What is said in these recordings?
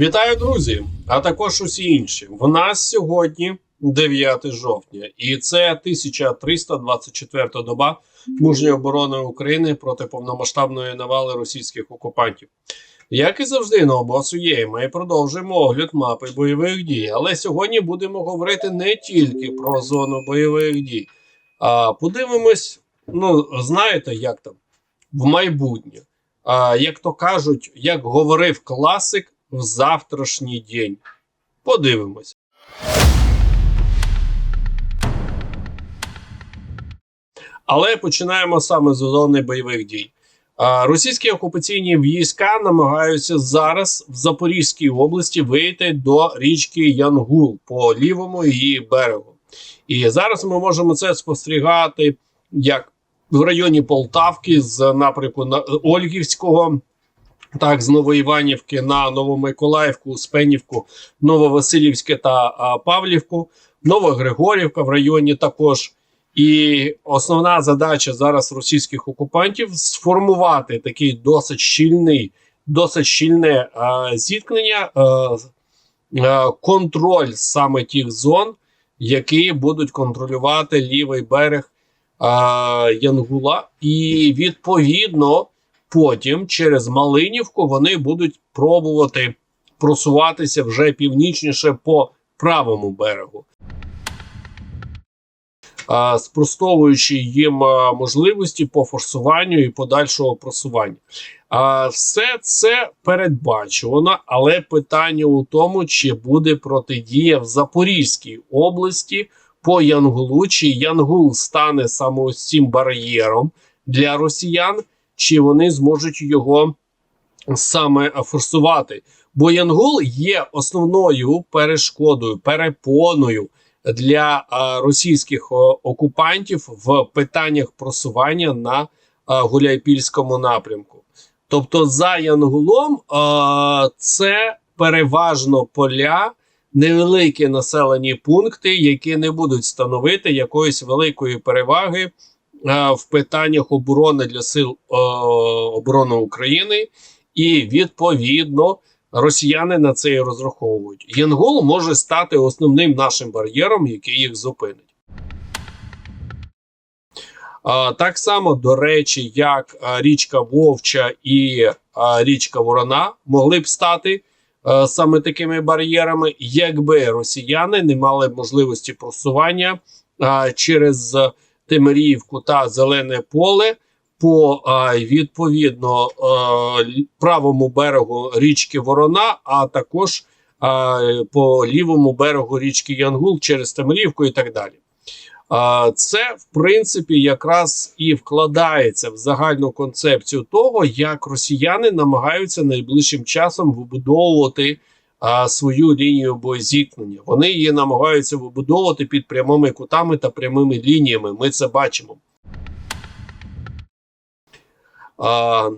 Вітаю, друзі! А також усі інші. В нас сьогодні 9 жовтня, і це 1324 доба мужньої оборони України проти повномасштабної навали російських окупантів. Як і завжди, на обосу є, ми продовжуємо огляд мапи бойових дій. Але сьогодні будемо говорити не тільки про зону бойових дій, а подивимось, ну знаєте, як там в майбутнє. А, як то кажуть, як говорив класик в завтрашній день. Подивимось. Але починаємо саме з зони бойових дій. Російські окупаційні війська намагаються зараз в Запорізькій області вийти до річки Янгул по лівому її берегу. І зараз ми можемо це спостерігати як в районі Полтавки з напрямку на Ольгівського, так з Новоіванівки на Новомиколаївку, Спенівку, Нововасилівське та Павлівку, Новогригорівка в районі також. І основна задача зараз російських окупантів сформувати такий досить щільний, досить щільне а, зіткнення, а, а, контроль саме тих зон, які будуть контролювати лівий берег а, Янгула, і відповідно потім через Малинівку вони будуть пробувати просуватися вже північніше по правому берегу. Спростовуючи їм можливості по форсуванню і подальшого просування. Все це передбачувано, але питання у тому, чи буде протидія в Запорізькій області по Янгулу, чи Янгул стане саме ось бар'єром для росіян, чи вони зможуть його саме форсувати. Бо Янгул є основною перешкодою, перепоною для російських окупантів в питаннях просування на Гуляйпільському напрямку. Тобто, за Янгулом це переважно поля невеликі населені пункти, які не будуть становити якоїсь великої переваги в питаннях оборони для сил а, оборони України, і відповідно росіяни на це і розраховують. Янгол може стати основним нашим бар'єром, який їх зупинить. Так само, до речі, як річка Вовча і річка Ворона могли б стати саме такими бар'єрами, якби росіяни не мали можливості просування через Тимирівку та Зелене поле по відповідно правому берегу річки Ворона, а також по лівому берегу річки Янгул через Тимирівку і так далі. Це в принципі якраз і вкладається в загальну концепцію того, як росіяни намагаються найближчим часом вибудовувати а, свою лінію боєзіткнення. Вони її намагаються вибудовувати під прямими кутами та прямими лініями. Ми це бачимо. А,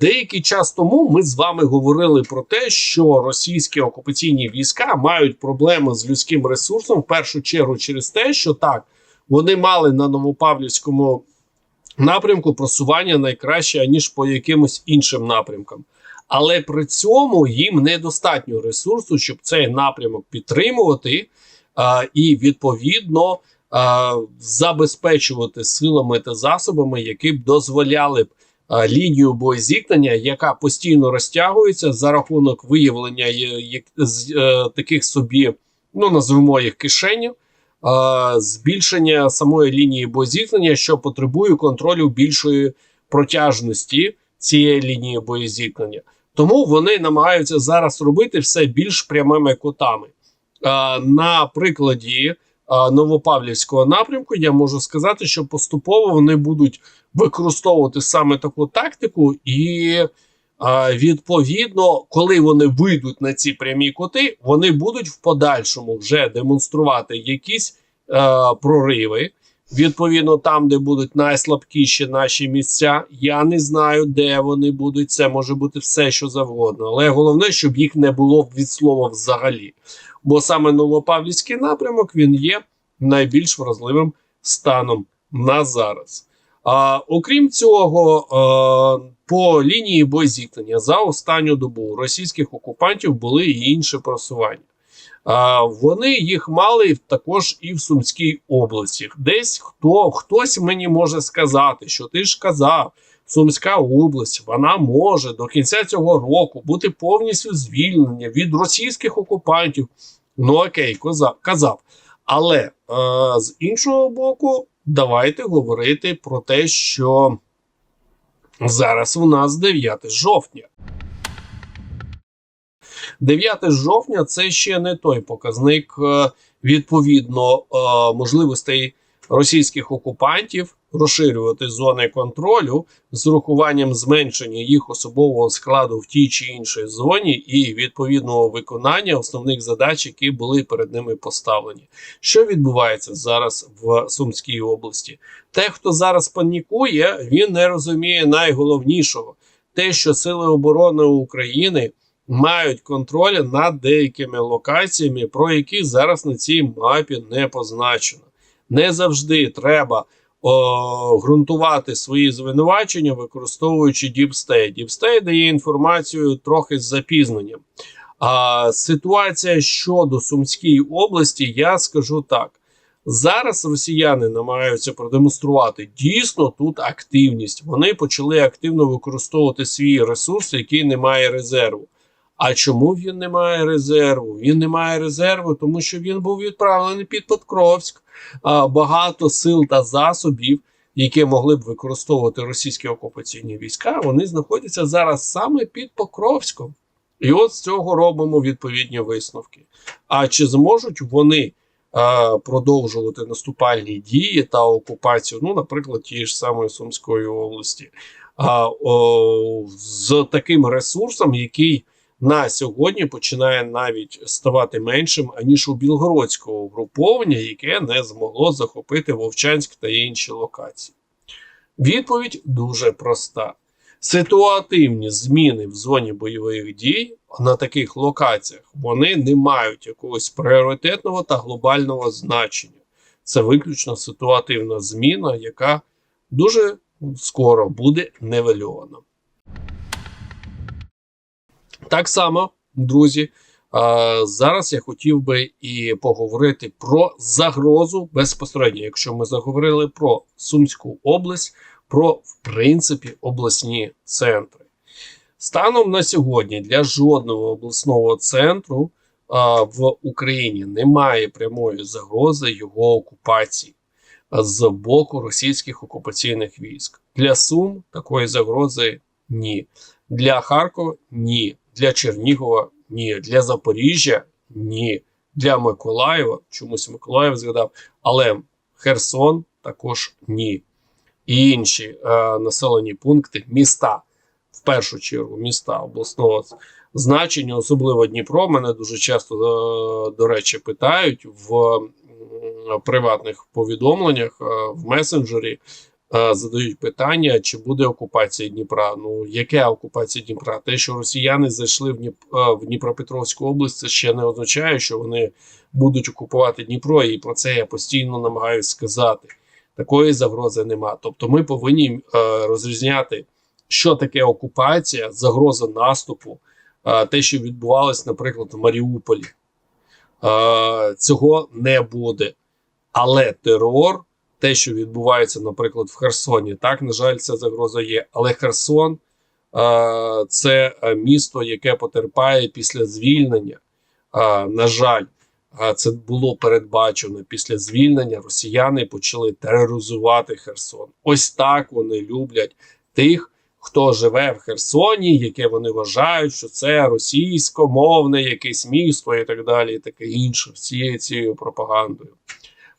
деякий час тому ми з вами говорили про те, що російські окупаційні війська мають проблеми з людським ресурсом в першу чергу через те, що так вони мали на Новопавлівському напрямку просування найкраще ніж по якимось іншим напрямкам. Але при цьому їм недостатньо ресурсу, щоб цей напрямок підтримувати і відповідно забезпечувати силами та засобами, які б дозволяли б лінію боєзіткнення, яка постійно розтягується за рахунок виявлення е, таких собі, ну назвемо їх кишенів, збільшення самої лінії боєзіткнення, що потребує контролю більшої протяжності цієї лінії боєзіткнення. Тому вони намагаються зараз робити все більш прямими кутами. На прикладі Новопавлівського напрямку я можу сказати, що поступово вони будуть використовувати саме таку тактику, і відповідно, коли вони вийдуть на ці прямі кути, вони будуть в подальшому вже демонструвати якісь е, прориви. Відповідно, там, де будуть найслабкіші наші місця, я не знаю, де вони будуть. Це може бути все, що завгодно. Але головне, щоб їх не було від слова взагалі. Бо саме Новопавлівський напрямок він є найбільш вразливим станом на зараз. А, окрім цього, а, по лінії боєзіткнення за останню добу російських окупантів були і інші просування. Вони їх мали також і в Сумській області. Десь хто хтось мені може сказати, що ти ж казав, Сумська область вона може до кінця цього року бути повністю звільнення від російських окупантів. Ну окей, казав. Але е, з іншого боку, давайте говорити про те, що зараз у нас 9 жовтня. 9 жовтня це ще не той показник е, відповідно е, можливостей російських окупантів розширювати зони контролю з урахуванням зменшення їх особового складу в тій чи іншій зоні і відповідного виконання основних задач, які були перед ними поставлені. Що відбувається зараз в Сумській області? Те, хто зараз панікує, він не розуміє найголовнішого: те, що Сили оборони України. Мають контроль над деякими локаціями, про які зараз на цій мапі не позначено. Не завжди треба о, ґрунтувати свої звинувачення, використовуючи. Deep State дає інформацію трохи з запізненням. А ситуація щодо Сумської області, я скажу так. Зараз росіяни намагаються продемонструвати дійсно тут активність. Вони почали активно використовувати свій ресурс, який не має резерву. А чому він не має резерву? Він не має резерву, тому що він був відправлений під Покровськ. Багато сил та засобів, які могли б використовувати російські окупаційні війська, вони знаходяться зараз саме під Покровськом. І от з цього робимо відповідні висновки. А чи зможуть вони а, продовжувати наступальні дії та окупацію, ну, наприклад, тієї ж самої Сумської області, а, о, з таким ресурсом, який на сьогодні починає навіть ставати меншим аніж у білгородського угруповання, яке не змогло захопити Вовчанськ та інші локації. Відповідь дуже проста: ситуативні зміни в зоні бойових дій на таких локаціях вони не мають якогось пріоритетного та глобального значення. Це виключно ситуативна зміна, яка дуже скоро буде невельована. Так само, друзі, зараз я хотів би і поговорити про загрозу безпосередньо, якщо ми заговорили про Сумську область, про в принципі обласні центри. Станом на сьогодні для жодного обласного центру в Україні немає прямої загрози його окупації з боку російських окупаційних військ. Для Сум такої загрози ні. Для Харкова ні. Для Чернігова ні. Для Запоріжжя ні. Для Миколаєва, чомусь Миколаїв згадав, але Херсон також ні. І інші е, населені пункти, міста, в першу чергу, міста обласного значення, особливо Дніпро. Мене дуже часто, е, до речі, питають в приватних повідомленнях е, в месенджері. Е, задають питання, чи буде окупація Дніпра. Ну яке окупація Дніпра? Те, що росіяни зайшли в, Дніп... Е, в Дніпропетровську область, це ще не означає, що вони будуть окупувати Дніпро, і про це я постійно намагаюся сказати. Такої загрози нема. Тобто, ми повинні е, розрізняти, що таке окупація, загроза наступу, е, те, що відбувалось, наприклад, в Маріуполі. Е, цього не буде. Але терор те, що відбувається, наприклад, в Херсоні. Так, на жаль, ця загроза є. Але Херсон це е, місто, яке потерпає після звільнення. На жаль, це було передбачено після звільнення. Росіяни почали тероризувати Херсон. Ось так вони люблять тих. Хто живе в Херсоні, яке вони вважають, що це російськомовне якесь місто і так далі, і таке інше, всією цією пропагандою.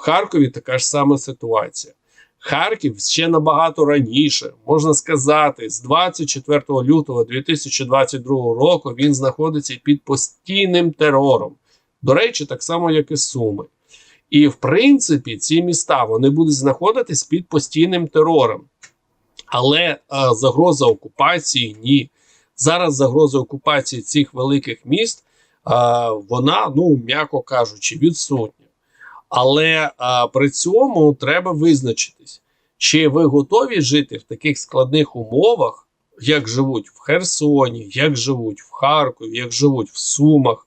Харкові така ж сама ситуація. Харків ще набагато раніше, можна сказати, з 24 лютого 2022 року він знаходиться під постійним терором. До речі, так само, як і Суми. І в принципі, ці міста вони будуть знаходитись під постійним терором. Але а, загроза окупації ні. Зараз загроза окупації цих великих міст, а, вона, ну м'яко кажучи, відсутня. Але а, при цьому треба визначитись, Чи ви готові жити в таких складних умовах, як живуть в Херсоні, як живуть в Харкові, як живуть в Сумах?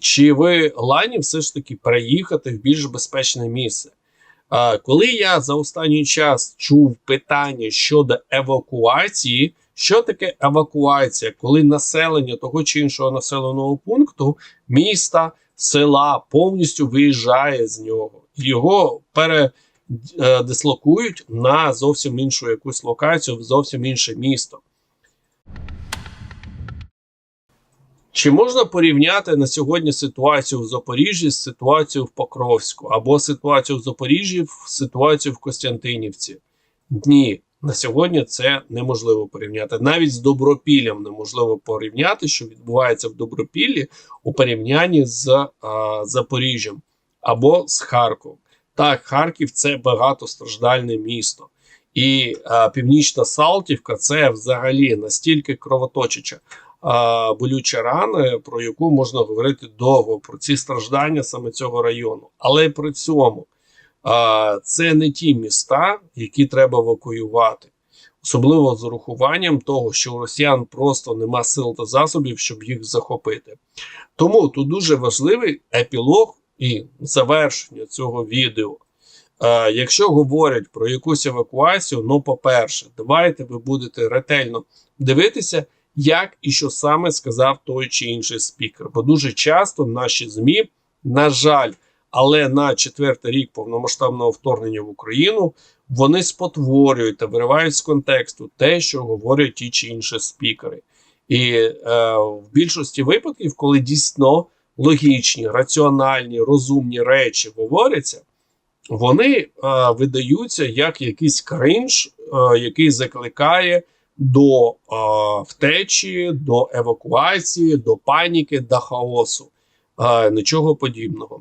Чи ви ладні все ж таки переїхати в більш безпечне місце? А, Коли я за останній час чув питання щодо евакуації, що таке евакуація, коли населення того чи іншого населеного пункту, міста, села повністю виїжджає з нього, його передислокують на зовсім іншу якусь локацію, в зовсім інше місто. Чи можна порівняти на сьогодні ситуацію в Запоріжжі з ситуацією в Покровську або ситуацію в Запоріжжі з ситуацією в Костянтинівці? Ні, на сьогодні це неможливо порівняти. Навіть з Добропіллям неможливо порівняти, що відбувається в Добропіллі у порівнянні з а, Запоріжжям або з Харковом. Так, Харків це багатостраждальне місто. І а, Північна Салтівка це взагалі настільки кровоточича а, болюча рана, про яку можна говорити довго, про ці страждання саме цього району. Але при цьому це не ті міста, які треба евакуювати. Особливо з урахуванням того, що у росіян просто нема сил та засобів, щоб їх захопити. Тому тут дуже важливий епілог і завершення цього відео. Е, якщо говорять про якусь евакуацію, ну, по-перше, давайте ви будете ретельно дивитися, як і що саме сказав той чи інший спікер. Бо дуже часто наші ЗМІ, на жаль, але на четвертий рік повномасштабного вторгнення в Україну вони спотворюють та виривають з контексту те, що говорять ті чи інші спікери. І е, в більшості випадків, коли дійсно логічні, раціональні, розумні речі говоряться, вони е, видаються як якийсь кринж, е, який закликає до е, втечі, до евакуації, до паніки, до хаосу. Е, нічого подібного.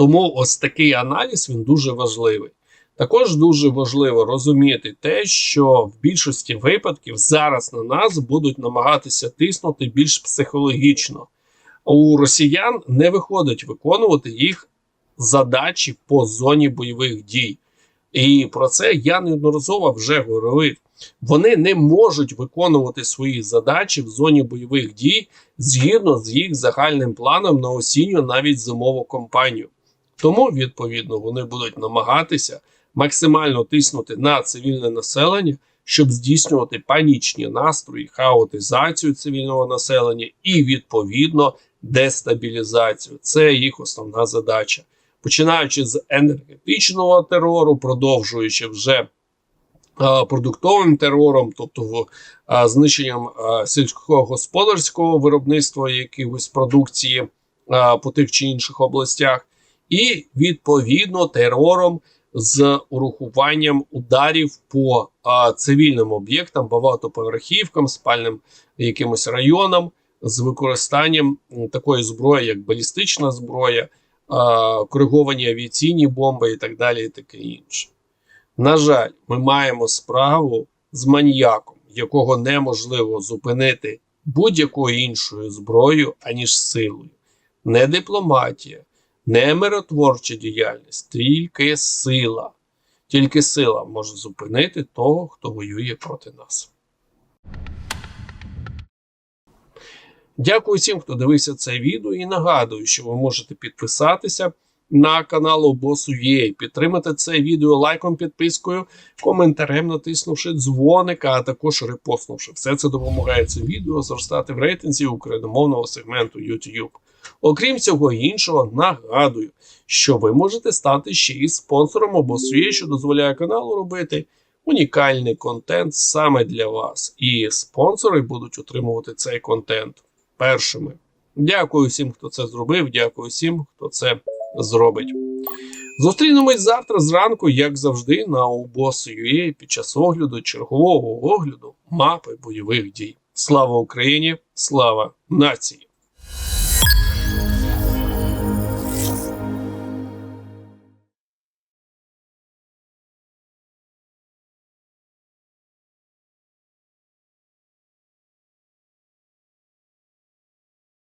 Тому ось такий аналіз він дуже важливий. Також дуже важливо розуміти те, що в більшості випадків зараз на нас будуть намагатися тиснути більш психологічно. У росіян не виходить виконувати їх задачі по зоні бойових дій. І про це я неодноразово вже говорив. Вони не можуть виконувати свої задачі в зоні бойових дій згідно з їх загальним планом на осінню навіть зимову кампанію. Тому, відповідно, вони будуть намагатися максимально тиснути на цивільне населення, щоб здійснювати панічні настрої, хаотизацію цивільного населення і, відповідно, дестабілізацію. Це їх основна задача. Починаючи з енергетичного терору, продовжуючи вже продуктовим терором, тобто знищенням сільськогосподарського виробництва якихось продукції по тих чи інших областях, і відповідно терором з урахуванням ударів по а, цивільним об'єктам, багатоповерхівкам, спальним якимось районам з використанням такої зброї, як балістична зброя, а, кориговані авіаційні бомби і так далі, і таке інше. На жаль, ми маємо справу з маніяком, якого неможливо зупинити будь-якою іншою зброєю, аніж силою. Не дипломатія, не миротворча діяльність, тільки сила. Тільки сила може зупинити того, хто воює проти нас. Дякую всім, хто дивився це відео, і нагадую, що ви можете підписатися на канал Обосу.ua, підтримати це відео лайком, підпискою, коментарем, натиснувши дзвоника, а також репостнувши. Все це допомагає це відео зростати в рейтинзі україномовного сегменту YouTube. Окрім цього іншого, нагадую, що ви можете стати ще і спонсором Обосу.ua, що дозволяє каналу робити. Унікальний контент саме для вас, і спонсори будуть отримувати цей контент першими. Дякую всім, хто це зробив. Дякую всім, хто це зробить. Зустрінемось завтра зранку, як завжди, на UBOS.ua під час огляду чергового огляду мапи бойових дій. Слава Україні! Слава нації!